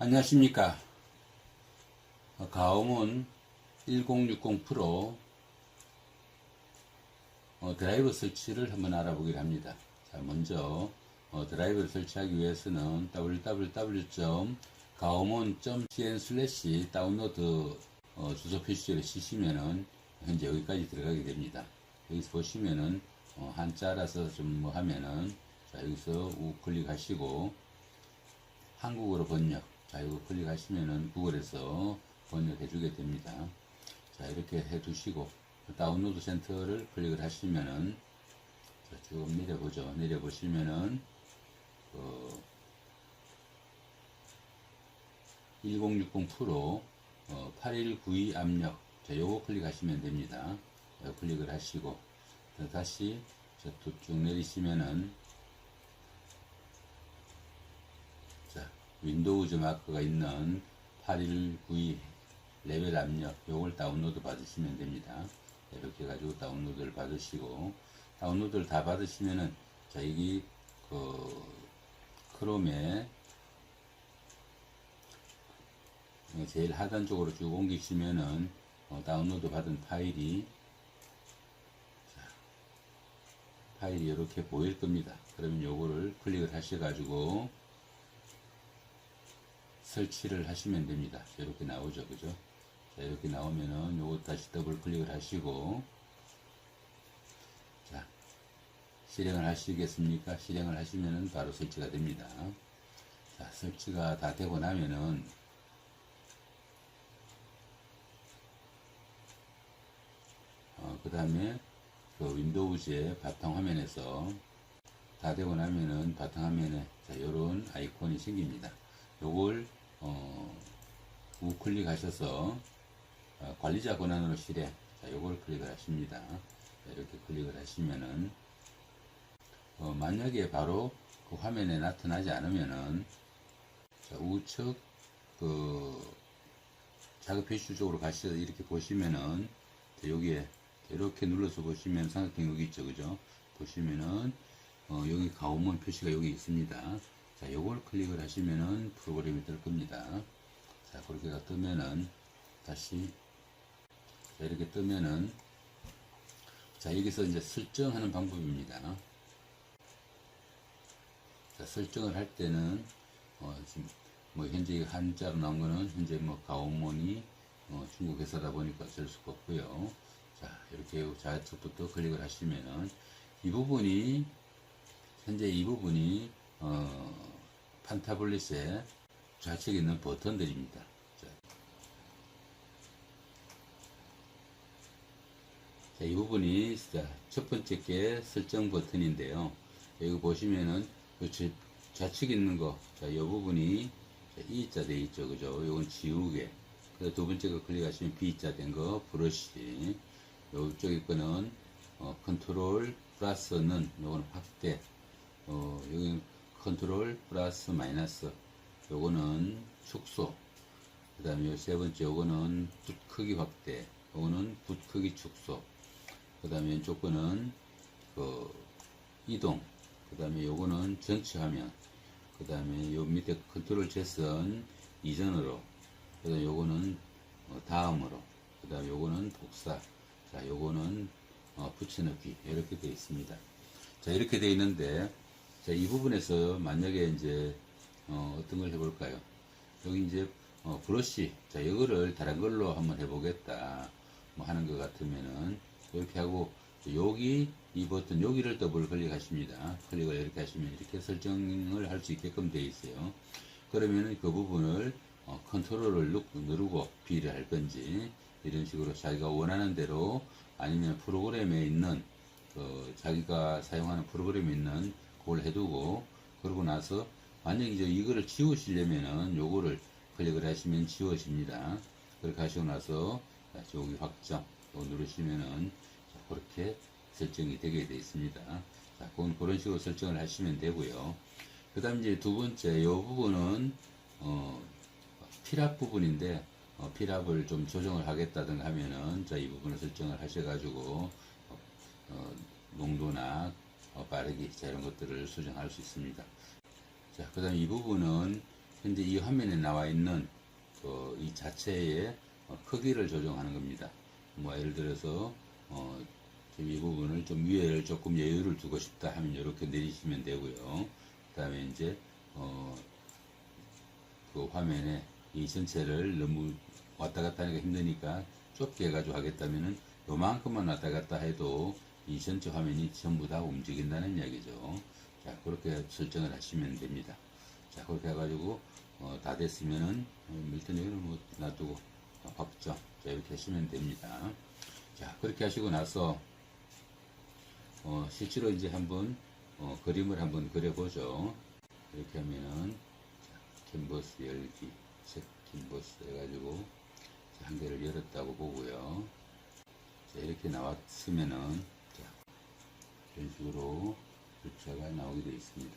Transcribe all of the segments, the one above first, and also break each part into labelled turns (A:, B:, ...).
A: 안녕하십니까. 어, 가오문 1060 프로 어, 드라이버 설치를 한번 알아보기로 합니다. 자, 먼저 어, 드라이버를 설치하기 위해서는 www.gaomon.cn 슬래시 다운로드 어, 주소 표시를 치시면은 현재 여기까지 들어가게 됩니다. 여기서 보시면은 어, 한자라서 좀 뭐 하면은 자, 여기서 우클릭하시고 한국어로 번역. 자, 이거 클릭하시면은 구글에서 번역해 주게 됩니다. 자, 이렇게 해 두시고, 다운로드 센터를 클릭을 하시면은, 자, 쭉 내려보죠. 내려보시면은, 그, 1060 프로, 어, 8192 압력. 자, 요거 클릭하시면 됩니다. 요 클릭을 하시고, 자, 다시, 쭉 내리시면은, 자, 윈도우즈 마크가 있는 8192 레벨 압력 요걸 다운로드 받으시면 됩니다. 이렇게 해가지고 다운로드를 받으시고 다운로드를 다 받으시면은 자 여기 그 크롬에 제일 하단 쪽으로 쭉 옮기시면은 어, 다운로드 받은 파일이 자, 파일이 이렇게 보일 겁니다. 그러면 요거를 클릭을 하셔가지고 설치를 하시면 됩니다. 이렇게 나오죠. 그죠? 자, 이렇게 나오면은 요거 다시 더블 클릭을 하시고 자, 실행을 하시겠습니까? 실행을 하시면은 바로 설치가 됩니다. 자, 설치가 다 되고 나면은 어, 그 다음에 그 윈도우즈의 바탕화면에서 다 되고 나면은 바탕화면에 자, 요런 아이콘이 생깁니다. 요걸 어, 우클릭 하셔서 어, 관리자 권한으로 실행. 자, 요걸 클릭을 하십니다. 자, 이렇게 클릭을 하시면은 어, 만약에 바로 그 화면에 나타나지 않으면은 자, 우측 그 작업 표시 쪽으로 가셔서 이렇게 보시면은 자, 여기에 이렇게 눌러서 보시면 삼각형 여기 있죠 그죠? 보시면은 어, 여기 가오문 표시가 여기 있습니다 자 요걸 클릭을 하시면은 프로그램이 뜰 겁니다 자 그렇게가 뜨면은 다시 자, 이렇게 뜨면은 자 여기서 이제 설정하는 방법입니다 자 설정을 할 때는 어, 지금 뭐 현재 한자로 나온 거는 현재 뭐 가오몬이 어, 중국 회사다 보니까 어쩔 수가 없고요. 자 이렇게 좌측부터 클릭을 하시면은 이 부분이 현재 이 부분이 어, 판타블릿의 좌측에 있는 버튼들입니다. 자, 자, 이 부분이 자, 첫 번째 게 설정 버튼인데요. 여기 보시면은 요 저- 좌측에 있는 거, 자, 이 부분이 자, E자 돼 있죠, 그죠? 요건 지우개. 그두 번째 거 클릭하시면 B자 된 거, 브러쉬. 요쪽에 거는 어, 컨트롤 플러스는 요거는 확대. 어, 여기 컨트롤 플러스 마이너스. 요거는 축소. 그 다음에 세 번째 요거는 붓 크기 확대. 요거는 붓 크기 축소. 그 다음에 왼쪽 거는 그 이동. 그 다음에 요거는 전체 화면. 그 다음에 요 밑에 컨트롤 재선 이전으로. 그 다음에 요거는 어, 다음으로. 그 다음에 요거는 복사. 자, 요거는 어, 붙여넣기. 이렇게 되어 있습니다. 자, 이렇게 되어 있는데, 자, 이 부분에서 만약에 이제, 어, 떤걸 해볼까요? 여기 이제, 어, 브러쉬. 자, 이거를 다른 걸로 한번 해보겠다. 뭐 하는 것 같으면은, 이렇게 하고, 여기, 이 버튼, 여기를 더블 클릭하십니다. 클릭을 이렇게 하시면 이렇게 설정을 할 수 있게끔 되어 있어요. 그러면은 그 부분을, 어, 컨트롤을 누- 누르고 B를 할 건지, 이런 식으로 자기가 원하는 대로 아니면 프로그램에 있는 그 자기가 사용하는 프로그램에 있는 그걸 해두고 그러고 나서 만약에 이제 이거를 지우시려면은 요거를 클릭을 하시면 지워집니다. 그렇게 하시고 나서 확정 요거 누르시면은 자, 그렇게 설정이 되게 되어 있습니다. 자, 그건 그런 식으로 설정을 하시면 되고요. 그 다음 이제 두 번째 요 부분은 어, 필압 부분인데 어, 필압을 좀 조정을 하겠다든가 하면은 자 이 부분을 설정을 하셔가지고 어, 어, 농도나 어, 빠르기 자 이런 것들을 수정할 수 있습니다. 자 그 다음 이 부분은 현재 이 화면에 나와 있는 그 이 자체의 어, 크기를 조정하는 겁니다. 뭐 예를 들어서 어, 이 부분을 좀 위에를 조금 여유를 두고 싶다 하면 이렇게 내리시면 되고요. 그 다음에 이제 어, 그 화면에 이 전체를 너무 왔다 갔다 하니까 힘드니까 좁게 해가지고 하겠다면은 요만큼만 왔다 갔다 해도 이 전체 화면이 전부 다 움직인다는 이야기죠. 자, 그렇게 설정을 하시면 됩니다. 자, 그렇게 해가지고, 어, 다 됐으면은, 어, 일단 여기는 뭐 놔두고, 어, 바쁘죠. 자, 이렇게 하시면 됩니다. 자, 그렇게 하시고 나서, 어, 실제로 이제 한번, 어, 그림을 한번 그려보죠. 이렇게 하면은, 자, 캔버스 열기, 색 캔버스 해가지고, 자, 한 개를 열었다고 보고요. 자, 이렇게 나왔으면은, 자, 이런 식으로 글자가 나오게 되어 있습니다.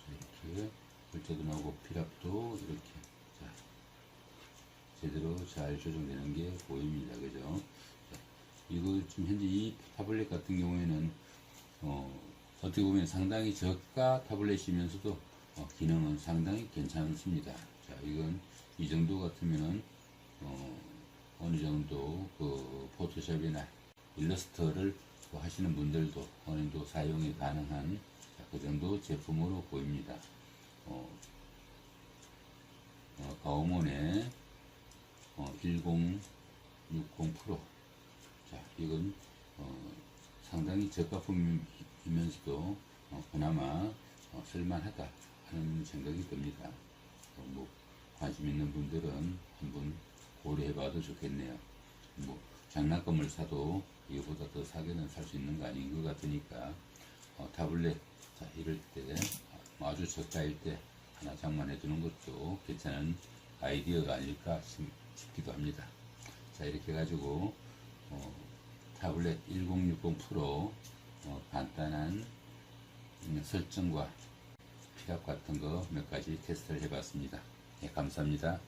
A: 자, 이렇게 글자도 나오고 필압도 이렇게 자, 제대로 잘 조정되는 게 보입니다. 그죠? 자, 이거 지금 현재 이 타블렛 같은 경우에는 어, 어떻게 보면 상당히 저가 타블렛이면서도 어, 기능은 상당히 괜찮습니다. 자, 이건 이 정도 같으면은 어, 어느 정도 그 포토샵이나 일러스트를 뭐 하시는 분들도 어느 정도 사용이 가능한 자, 그 정도 제품으로 보입니다. 어, 어, 가오몬의 어, 1060 프로. 자, 이건 어, 상당히 저가품이면서도 어, 그나마 어, 쓸만하다 하는 생각이 듭니다. 어, 뭐 관심 있는 분들은 한번 고려해봐도 좋겠네요. 뭐 장난감을 사도 이거보다 더 사게는 살 수 있는 거 아닌 것 같으니까 어, 타블렛 자, 이럴 때 어, 아주 저가일 때 하나 장만해 두는 것도 괜찮은 아이디어가 아닐까 싶, 기도 합니다. 자 이렇게 해가지고 어, 타블렛 1060 프로 어, 간단한 음, 설정과 필압 같은 거 몇 가지 테스트를 해봤습니다. 예, 감사합니다.